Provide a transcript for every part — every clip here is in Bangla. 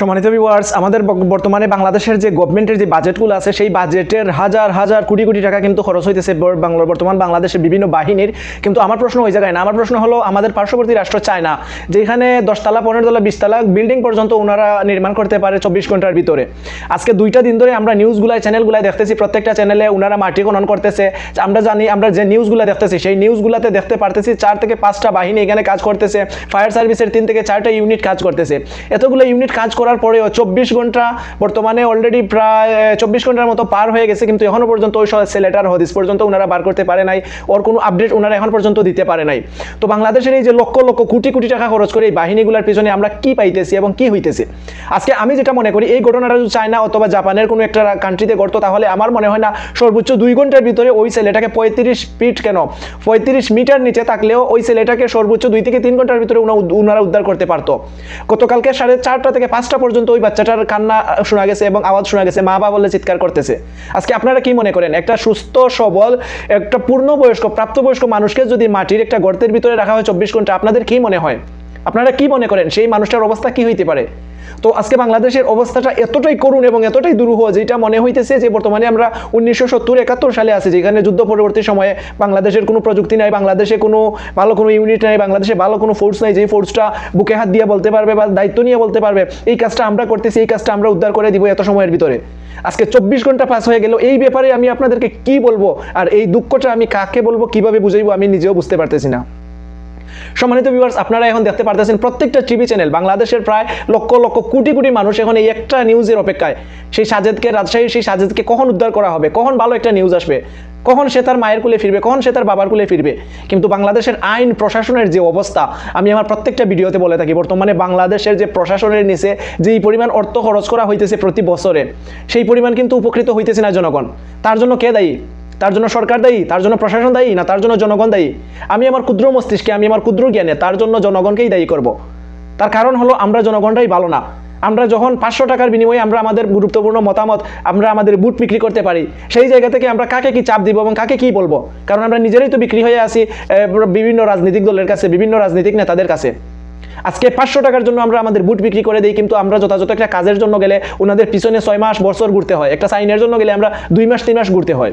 সম্মানিত ভিউয়ার্স আমাদের বর্তমানে বাংলাদেশের যে গভর্নমেন্টের যে বাজেটগুলো আছে, সেই বাজেটের হাজার হাজার, কোটি কোটি টাকা কিন্তু খরচ হইতেছে বর- বাংলা বর্তমান বাংলাদেশের বিভিন্ন বাহিনীর। কিন্তু আমার প্রশ্ন ওই জায়গায় না, আমার প্রশ্ন হলো আমাদের পার্শ্ববর্তী রাষ্ট্র চায়না, যেখানে দশতলা পনেরো তলা বিশতলা বিল্ডিং পর্যন্ত ওনারা নির্মাণ করতে পারে চব্বিশ ঘণ্টার ভিতরে। আজকে দুইটা দিন ধরে আমরা নিউজগুলাই চ্যানেলগুলাই দেখতেছি, প্রত্যেকটা চ্যানেলে ওনারা মাটি খনন করতেছে। আমরা জানি, আমরা যে নিউজগুলো দেখতেছি, সেই নিউজগুলোতে দেখতে পারতেছি চার থেকে পাঁচটা বাহিনী এখানে কাজ করতেছে ফায়ার সার্ভিসের তিন থেকে চারটা ইউনিট কাজ করতেছে। এতগুলো ইউনিট কাজ করার পরেও চব্বিশ ঘণ্টা বর্তমানে অলরেডি প্রায় চব্বিশ ঘণ্টার মতো পার হয়ে গেছে, কিন্তু এখনও পর্যন্ত ওই ছেলেটার হদিস পর্যন্ত ওনারা বার করতে পারে নাই ওর কোনো আপডেট ওনারা এখন পর্যন্ত দিতে পারে নাই। তো বাংলাদেশের এই যে লক্ষ লক্ষ, কোটি কোটি টাকা খরচ করে এই বাহিনীগুলোর পিছনে আমরা কি পাইতেছি এবং কি হইতেছে? আজকে আমি যেটা মনে করি, এই ঘটনাটা যদি চায়না অথবা জাপানের কোনো একটা কান্ট্রিতে ঘটতো, তাহলে আমার মনে হয় না সর্বোচ্চ দুই ঘণ্টার ভিতরে ওই ছেলেটাকে পঁয়ত্রিশ ফিট কেন? পঁয়ত্রিশ মিটার নিচে থাকলেও ওই ছেলেটাকে সর্বোচ্চ দুই থেকে তিন ঘণ্টার ভিতরে ওনারা উদ্ধার করতে পারতো। গতকালকে সাড়ে চারটা থেকে পাঁচটা পর্যন্ত ওই বাচ্চাটার কান্না শোনা গেছে এবং আওয়াজ শোনা গেছে মা বাবা বলে চিৎকার করতেছে। আজকে আপনারা কি মনে করেন? একটা সুস্থ, সবল, একটা পূর্ণবয়স্ক, প্রাপ্তবয়স্ক মানুষকে যদি মাটির একটা গর্তের ভিতরে রাখা হয় চব্বিশ ঘণ্টা, আপনাদের কি মনে হয়? আপনারা কি মনে করেন? সেই মানুষটার অবস্থা কি হইতে পারে? তো আজকে বাংলাদেশের অবস্থাটা এতটাই করুণ এবং এতটাই দুরূহ যেটা মনে হইতেছে যে বর্তমানে আমরা উনিশশো সত্তর একাত্তর সালে আছি, যেখানে যুদ্ধ পরবর্তী সময়ে বাংলাদেশের কোনো প্রযুক্তি নাই, বাংলাদেশে কোনো ভালো কোনো ইউনিট নাই, বাংলাদেশে ভালো কোনো ফোর্স নাই, যে ফোর্সটা বুকে হাত দিয়ে বলতে পারবে বা দায়িত্ব নিয়ে বলতে পারবে, এই কাজটা আমরা করতেছি, এই কাজটা আমরা উদ্ধার করে দিব এত সময়ের ভিতরে। আজকে চব্বিশ ঘণ্টা পাস হয়ে গেল, এই ব্যাপারে আমি আপনাদেরকে কি বলব আর এই দুঃখটা আমি কাকে বলব, কীভাবে বুঝাইবো আমি নিজেও বুঝতে পারতেছি না। সম্মানিত ভিউয়ার্স আপনারা এখন দেখতে পারতেছেন প্রত্যেকটা টিভি চ্যানেল বাংলাদেশের প্রায় লক্ষ লক্ষ কোটি কোটি মানুষ এখন এই একটা নিউজের অপেক্ষায়। সেই সাজেদকে, রাজশাহীর সেই সাজেদকে কখন উদ্ধার করা হবে? কখন ভালো একটা নিউজ আসবে? কখন সে তার মায়ের কুলে ফিরবে? কখন সে তার বাবার কুলে ফিরবে? কিন্তু বাংলাদেশের আইন, প্রশাসনের যে অবস্থা, আমি আমার প্রত্যেকটা ভিডিওতে বলে থাকি, বর্তমানে বাংলাদেশের যে প্রশাসনের নিচে যেই পরিমাণ অর্থ খরচ করা হইতেছে প্রতি বছরে, সেই পরিমাণ কিন্তু উপকৃত হইতেছে না জনগণ। তার জন্য কে দায়ী? তার জন্য সরকার দায়ী, তার জন্য প্রশাসন দায়ী না তার জন্য জনগণ দায়ী? আমি আমার ক্ষুদ্র মস্তিষ্কে, আমি আমার ক্ষুদ্র জ্ঞানে তার জন্য জনগণকেই দায়ী করব। তার কারণ হলো আমরা জনগণরাই ভালো না। আমরা যখন পাঁচশো টাকার বিনিময়ে আমরা আমাদের গুরুত্বপূর্ণ মতামত, আমরা আমাদের বুট বিক্রি করতে পারি, সেই জায়গা থেকে আমরা কাকে কি চাপ দিব এবং কাকে কি বলব? কারণ আমরা নিজেরাই তো বিক্রি হয়ে আসি বিভিন্ন রাজনৈতিক দলের কাছে, বিভিন্ন রাজনৈতিক নেতাদের কাছে। আজকে পাঁচশো টাকার জন্য আমরা আমাদের বুট বিক্রি করে দিই, কিন্তু আমরা যথাযথ একটা কাজের জন্য গেলে ওনাদের পিছনে ছয় মাস বছর ঘুরতে হয়, একটা সাইনের জন্য গেলে আমরা দুই মাস, তিন মাস ঘুরতে হয়।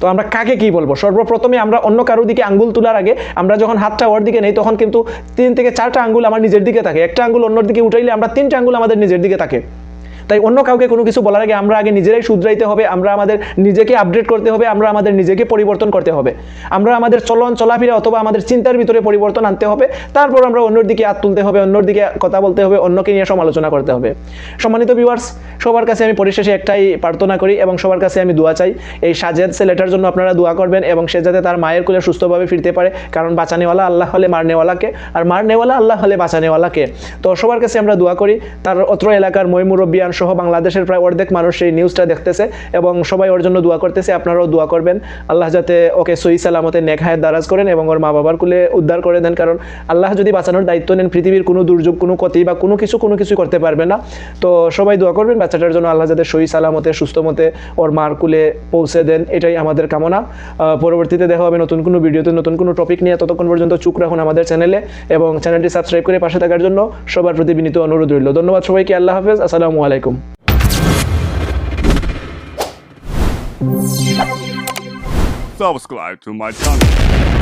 তো আমরা কাকে কি বলব? সর্বপ্রথমে আমরা অন্য কারোর দিকে আঙ্গুল তোলার আগে আমরা যখন হাতটা ওর দিকে নেই, তখন কিন্তু তিন থেকে চারটা আঙ্গুল আমার নিজের দিকে থাকে। একটা আঙ্গুল অন্যর দিকে উঠাইলে আমরা তিনটা আঙ্গুল আমাদের নিজের দিকে থাকে। তাই অন্য কাউকে কোনো কিছু বলার আগে আমরা আগে নিজেরাই শুধরাইতে হবে, আমরা আমাদের নিজেকে আপডেট করতে হবে, আমরা আমাদের নিজেকে পরিবর্তন করতে হবে। আমরা আমাদের চলন চলাফেরা অথবা আমাদের চিন্তার ভিতরে পরিবর্তন আনতে হবে, তারপর আমরা অন্যর দিকে হাত তুলতে হবে, অন্যর দিকে কথা বলতে হবে, অন্যকে নিয়ে সমালোচনা করতে হবে। সম্মানিত ভিউয়ার্স সবার কাছে আমি পরিশেষে একটাই প্রার্থনা করি এবং সবার কাছে আমি দোয়া চাই। এই সাজেদ ছেলেটার জন্য আপনারা দোয়া করবেন এবং সে যাতে তার মায়ের কোলে সুস্থভাবে ফিরতে পারে, কারণ বাঁচানেওয়ালা আল্লাহ হলে মারনেওয়ালাকে, আর মারনেওয়ালা আল্লাহ হলে বাঁচানেওয়ালাকে। তো সবার কাছে আমরা দোয়া করি। তার অত্র এলাকার ময়মুরব্বিয়ান সহ বাংলাদেশের প্রায় অর্ধেক মানুষ এই নিউজটা দেখতেছে এবং সবাই ওর জন্য দোয়া করতেছে, আপনারাও দোয়া করবেন। আল্লাহ যাতে ওকে সই সালামতে হায়াত দারাজ করেন এবং ওর মা বাবার কুলে উদ্ধার করে দেন, কারণ আল্লাহ যদি বাঁচানোর দায়িত্ব নেন, পৃথিবীর কোনো দুর্যোগ, কোনো ক্ষতি বা কোনো কিছু কোনো কিছু করতে পারবে না। তো সবাই দোয়া করবেন, বাচ্চাটার জন্য আল্লাহ যাতে সই সালামতে সুস্থ মতে ওর মার কুলে পৌঁছে দেন, এটাই আমাদের কামনা। পরবর্তীতে দেখা হবে নতুন কোনো ভিডিওতে, নতুন কোনো টপিক নিয়ে। ততক্ষণ পর্যন্ত চুপ রাখুন আমাদের চ্যানেলে এবং চ্যানেলটি সাবস্ক্রাইব করে পাশে থাকার জন্য সবার প্রতি বিনীত অনুরোধ রইল। ধন্যবাদ সবাইকে, আল্লাহ হাফেজ। আসসালামু আলাইকুম। Subscribe to my channel.